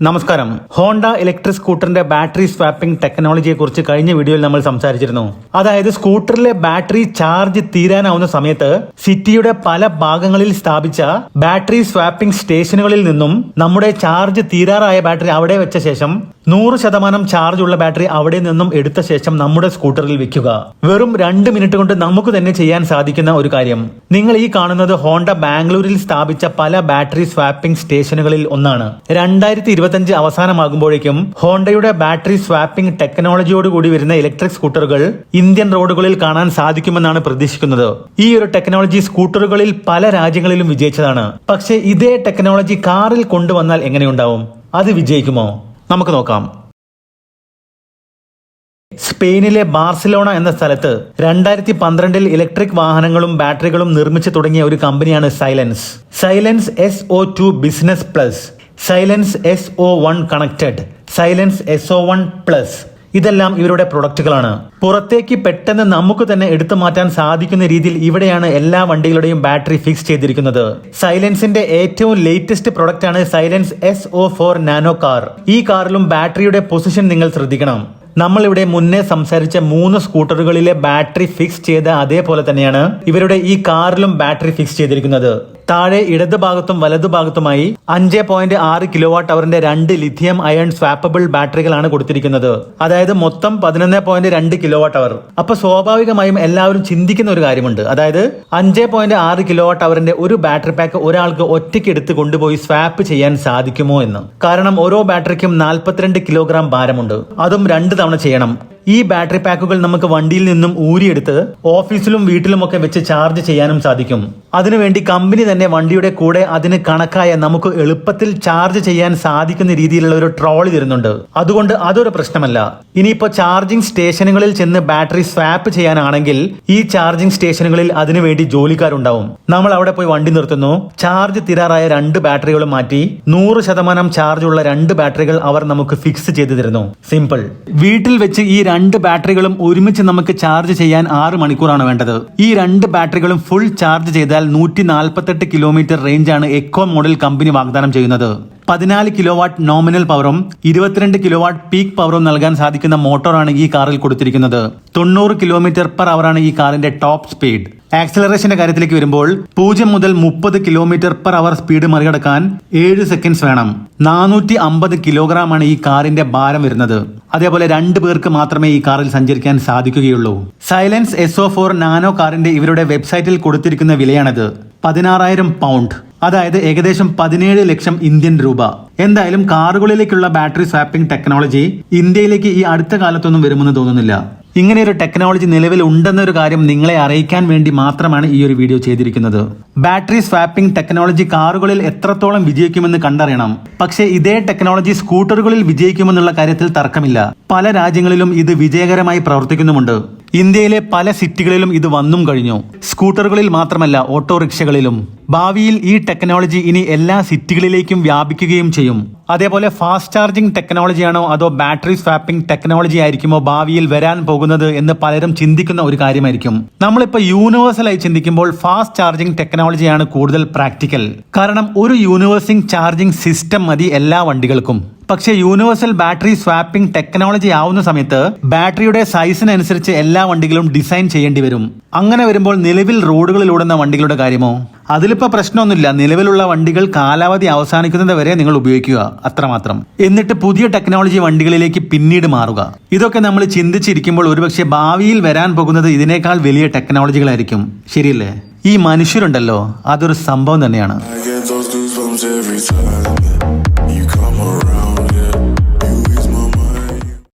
നമസ്കാരം. Honda electric സ്കൂട്ടറിന്റെ battery swapping ടെക്നോളജിയെ കുറിച്ച് കഴിഞ്ഞ വീഡിയോയിൽ നമ്മൾ സംസാരിച്ചിരുന്നു. അതായത് സ്കൂട്ടറിലെ ബാറ്ററി ചാർജ് തീരാനാവുന്ന സമയത്ത് സിറ്റിയുടെ പല ഭാഗങ്ങളിൽ സ്ഥാപിച്ച ബാറ്ററി സ്വാപ്പിംഗ് സ്റ്റേഷനുകളിൽ നിന്നും നമ്മുടെ ചാർജ് തീരാറായ ബാറ്ററി അവിടെ വെച്ച ശേഷം നൂറ് ശതമാനം ചാർജ് ഉള്ള ബാറ്ററി അവിടെ നിന്നും എടുത്ത ശേഷം നമ്മുടെ സ്കൂട്ടറിൽ വെക്കുക. വെറും രണ്ട് മിനിറ്റ് കൊണ്ട് നമുക്ക് തന്നെ ചെയ്യാൻ സാധിക്കുന്ന ഒരു കാര്യം. നിങ്ങൾ ഈ കാണുന്നത് ഹോണ്ട ബാംഗ്ലൂരിൽ സ്ഥാപിച്ച പല ബാറ്ററി സ്വാപ്പിംഗ് സ്റ്റേഷനുകളിൽ ഒന്നാണ്. രണ്ടായിരത്തി ഇരുപത്തിയഞ്ച് അവസാനമാകുമ്പോഴേക്കും ഹോണ്ടയുടെ ബാറ്ററി സ്വാപ്പിംഗ് ടെക്നോളജിയോട് കൂടി വരുന്ന ഇലക്ട്രിക് സ്കൂട്ടറുകൾ ഇന്ത്യൻ റോഡുകളിൽ കാണാൻ സാധിക്കുമെന്നാണ് പ്രതീക്ഷിക്കുന്നത്. ഈ ഒരു ടെക്നോളജി സ്കൂട്ടറുകളിൽ പല രാജ്യങ്ങളിലും വിജയിച്ചതാണ്. പക്ഷേ ഇതേ ടെക്നോളജി കാറിൽ കൊണ്ടുവന്നാൽ എങ്ങനെയുണ്ടാവും? അത് വിജയിക്കുമോ? നമുക്ക് നോക്കാം. സ്പെയിനിലെ ബാർസിലോണ എന്ന സ്ഥലത്ത് രണ്ടായിരത്തി പന്ത്രണ്ടിൽ ഇലക്ട്രിക് വാഹനങ്ങളും ബാറ്ററികളും നിർമ്മിച്ചു തുടങ്ങിയ ഒരു കമ്പനിയാണ് Silence. Silence S O two business plus Silence S O one connected Silence S O one plus ഇതെല്ലാം ഇവരുടെ പ്രൊഡക്റ്റുകളാണ്. പുറത്തേക്ക് പെട്ടെന്ന് നമുക്ക് തന്നെ എടുത്തു മാറ്റാൻ സാധിക്കുന്ന രീതിയിൽ ഇവിടെയാണ് എല്ലാ വണ്ടികളുടെയും ബാറ്ററി ഫിക്സ് ചെയ്തിരിക്കുന്നത്. സൈലൻസിന്റെ ഏറ്റവും ലേറ്റസ്റ്റ് പ്രൊഡക്റ്റ് ആണ് Silence S O four nano car. ഈ കാറിലും ബാറ്ററിയുടെ പൊസിഷൻ നിങ്ങൾ ശ്രദ്ധിക്കണം. നമ്മളിവിടെ മുന്നേ സംസാരിച്ച മൂന്ന് സ്കൂട്ടറുകളിലെ ബാറ്ററി ഫിക്സ് ചെയ്ത അതേപോലെ തന്നെയാണ് ഇവരുടെ ഈ കാറിലും ബാറ്ററി ഫിക്സ് ചെയ്തിരിക്കുന്നത്. താഴെ ഇടത് ഭാഗത്തും വലതു ഭാഗത്തുമായി അഞ്ച് പോയിന്റ് ആറ് കിലോ വാട്ട് അവറിന്റെ രണ്ട് ലിഥിയം അയൺ സ്വാപ്പബിൾ ബാറ്ററികളാണ് കൊടുത്തിരിക്കുന്നത്. അതായത് മൊത്തം പതിനൊന്ന് പോയിന്റ് രണ്ട് കിലോ വാട്ട് അവർ അപ്പൊ സ്വാഭാവികമായും എല്ലാവരും ചിന്തിക്കുന്ന ഒരു കാര്യമുണ്ട്. അതായത് അഞ്ച് പോയിന്റ് ആറ് കിലോ വാട്ട് അവറിന്റെ ഒരു ബാറ്ററി പാക്ക് ഒരാൾക്ക് ഒറ്റയ്ക്ക് എടുത്ത് കൊണ്ടുപോയി സ്വാപ്പ് ചെയ്യാൻ സാധിക്കുമോ എന്ന്. കാരണം ഓരോ ബാറ്ററിക്കും നാൽപ്പത്തിരണ്ട് കിലോഗ്രാം ഭാരമുണ്ട്. അതും രണ്ട് തവണ ചെയ്യണം. ഈ ബാറ്ററി പാക്കുകൾ നമുക്ക് വണ്ടിയിൽ നിന്നും ഊരിയെടുത്ത് ഓഫീസിലും വീട്ടിലുമൊക്കെ വെച്ച് ചാർജ് ചെയ്യാനും സാധിക്കും. അതിനുവേണ്ടി കമ്പനി തന്നെ വണ്ടിയുടെ കൂടെ അതിന് കണക്കായ നമുക്ക് എളുപ്പത്തിൽ ചാർജ് ചെയ്യാൻ സാധിക്കുന്ന രീതിയിലുള്ള ഒരു ട്രോളി തരുന്നുണ്ട്. അതുകൊണ്ട് അതൊരു പ്രശ്നമല്ല. ഇനിയിപ്പോ ചാർജിംഗ് സ്റ്റേഷനുകളിൽ ചെന്ന് ബാറ്ററി സ്വാപ്പ് ചെയ്യാനാണെങ്കിൽ ഈ ചാർജിംഗ് സ്റ്റേഷനുകളിൽ അതിനുവേണ്ടി ജോലിക്കാരുണ്ടാവും. നമ്മൾ അവിടെ പോയി വണ്ടി നിർത്തുന്നു. ചാർജ് തീരാറായ രണ്ട് ബാറ്ററികളും മാറ്റി നൂറ് ശതമാനം ചാർജ് ഉള്ള രണ്ട് ബാറ്ററികൾ അവർ നമുക്ക് ഫിക്സ് ചെയ്ത് തരുന്നു. സിമ്പിൾ വീട്ടിൽ വെച്ച് ഈ രണ്ട് ബാറ്ററികളും ഒരുമിച്ച് നമുക്ക് ചാർജ് ചെയ്യാൻ ആറ് മണിക്കൂറാണ് വേണ്ടത്. ഈ രണ്ട് ബാറ്ററികളും ഫുൾ ചാർജ് ചെയ്താൽ നൂറ്റി നാൽപ്പത്തെട്ട് കിലോമീറ്റർ റേഞ്ചാണ് എക്കോ മോഡൽ കമ്പനി വാഗ്ദാനം ചെയ്യുന്നത്. പതിനാല് കിലോ വാട്ട് നോമിനൽ പവറും ഇരുപത്തിരണ്ട് കിലോ വാട്ട് പീക്ക് പവറും നൽകാൻ സാധിക്കുന്ന മോട്ടോറാണ് ഈ കാറിൽ കൊടുത്തിരിക്കുന്നത്. തൊണ്ണൂറ് കിലോമീറ്റർ പെർ അവറാണ് ഈ കാറിന്റെ ടോപ്പ് സ്പീഡ്. ആക്സലറേഷന്റെ കാര്യത്തിലേക്ക് വരുമ്പോൾ പൂജ്യം മുതൽ മുപ്പത് കിലോമീറ്റർ പെർ അവർ സ്പീഡ് മറികടക്കാൻ ഏഴ് സെക്കൻഡ്സ് വേണം. നാനൂറ്റി അമ്പത് കിലോഗ്രാം ആണ് ഈ കാറിന്റെ ഭാരം വരുന്നത്. അതേപോലെ രണ്ട് പേർക്ക് മാത്രമേ ഈ കാറിൽ സഞ്ചരിക്കാൻ സാധിക്കുകയുള്ളൂ. Silence S O four nano കാറിന്റെ ഇവരുടെ വെബ്സൈറ്റിൽ കൊടുത്തിരിക്കുന്ന വിലയാണിത്. പതിനാറായിരം പൗണ്ട് അതായത് ഏകദേശം പതിനേഴ് ലക്ഷം ഇന്ത്യൻ രൂപ. എന്തായാലും കാറുകളിലേക്കുള്ള ബാറ്ററി സ്വാപ്പിംഗ് ടെക്നോളജി ഇന്ത്യയിലേക്ക് ഈ അടുത്ത കാലത്തൊന്നും വരുമെന്ന് തോന്നുന്നില്ല. ഇങ്ങനെ ഒരു ടെക്നോളജി നിലവിൽ ഉണ്ടെന്നൊരു കാര്യം നിങ്ങളെ അറിയിക്കാൻ വേണ്ടി മാത്രമാണ് ഈ ഒരു വീഡിയോ ചെയ്തിരിക്കുന്നത്. ബാറ്ററി സ്വാപ്പിംഗ് ടെക്നോളജി കാറുകളിൽ എത്രത്തോളം വിജയിക്കുമെന്ന് കണ്ടറിയണം. പക്ഷേ ഇതേ ടെക്നോളജി സ്കൂട്ടറുകളിൽ വിജയിക്കുമെന്നുള്ള കാര്യത്തിൽ തർക്കമില്ല. പല രാജ്യങ്ങളിലും ഇത് വിജയകരമായി പ്രവർത്തിക്കുന്നുമുണ്ട്. ഇന്ത്യയിലെ പല സിറ്റികളിലും ഇത് വന്നും കഴിഞ്ഞു. സ്കൂട്ടറുകളിൽ മാത്രമല്ല ഓട്ടോറിക്ഷകളിലും. ഭാവിയിൽ ഈ ടെക്നോളജി ഇനി എല്ലാ സിറ്റികളിലേക്കും വ്യാപിക്കുകയും ചെയ്യും. അതേപോലെ ഫാസ്റ്റ് ചാർജിംഗ് ടെക്നോളജിയാണോ അതോ ബാറ്ററി സ്വാപ്പിംഗ് ടെക്നോളജി ആയിരിക്കുമോ ഭാവിയിൽ വരാൻ പോകുന്നത് എന്ന് പലരും ചിന്തിക്കുന്ന ഒരു കാര്യമായിരിക്കും. നമ്മളിപ്പോൾ യൂണിവേഴ്സലായി ചിന്തിക്കുമ്പോൾ ഫാസ്റ്റ് ചാർജിംഗ് ടെക്നോളജിയാണ് കൂടുതൽ പ്രാക്ടിക്കൽ കാരണം ഒരു യൂണിവേഴ്സിംഗ് ചാർജിംഗ് സിസ്റ്റം മതി എല്ലാ വണ്ടികൾക്കും. പക്ഷേ യൂണിവേഴ്സൽ ബാറ്ററി സ്വാപ്പിംഗ് ടെക്നോളജി ആവുന്ന സമയത്ത് ബാറ്ററിയുടെ സൈസിനനുസരിച്ച് എല്ലാ വണ്ടികളും ഡിസൈൻ ചെയ്യേണ്ടി വരും. അങ്ങനെ വരുമ്പോൾ നിലവിൽ റോഡുകളിൽ ഓടുന്ന വണ്ടികളുടെ കാര്യമോ? അതിലിപ്പോ പ്രശ്നമൊന്നുമില്ല. നിലവിലുള്ള വണ്ടികൾ കാലാവധി അവസാനിക്കുന്നത് വരെ നിങ്ങൾ ഉപയോഗിക്കുക. അത്രമാത്രം. എന്നിട്ട് പുതിയ ടെക്നോളജി വണ്ടികളിലേക്ക് പിന്നീട് മാറുക. ഇതൊക്കെ നമ്മൾ ചിന്തിച്ചിരിക്കുമ്പോൾ ഒരുപക്ഷെ ഭാവിയിൽ വരാൻ പോകുന്നത് ഇതിനേക്കാൾ വലിയ ടെക്നോളജികളായിരിക്കും. ശരിയല്ലേ? ഈ മനുഷ്യരുണ്ടല്ലോ. അതൊരു സംഭവം തന്നെയാണ്.